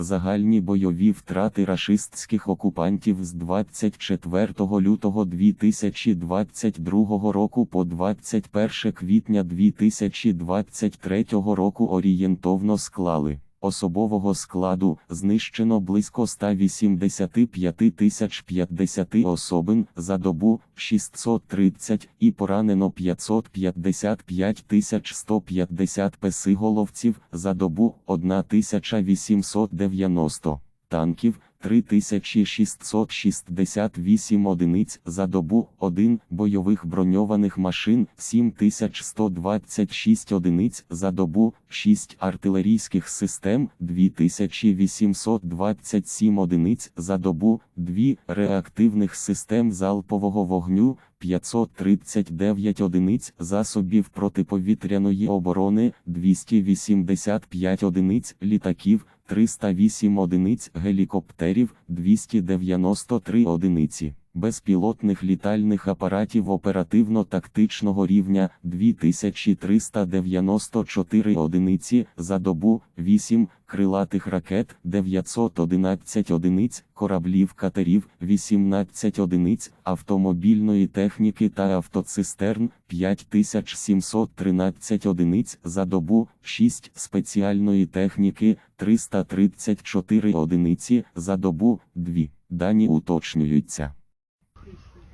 Загальні бойові втрати рашистських окупантів з 24 лютого 2022 року по 21 квітня 2023 року орієнтовно склали. Особового складу знищено близько 185 тисяч 50 особин за добу 630 і поранено 555 тисяч 150 песиголовців за добу 1890 танків 3668 одиниць за добу, 1 бойових броньованих машин 7126 одиниць за добу, 6 артилерійських систем 2827 одиниць за добу, 2 реактивних систем залпового вогню 539 одиниць засобів протиповітряної оборони 285 одиниць літаків 308 одиниць гелікоптерів, 293 одиниці, безпілотних літальних апаратів оперативно-тактичного рівня 2394 одиниці за добу, 8 крилатих ракет, 911 одиниць, кораблів катерів, 18 одиниць, автомобільної техніки та автоцистерн, 5713 одиниць за добу, 6 спеціальної техніки, 334 одиниці за добу, 2. Дані уточнюються.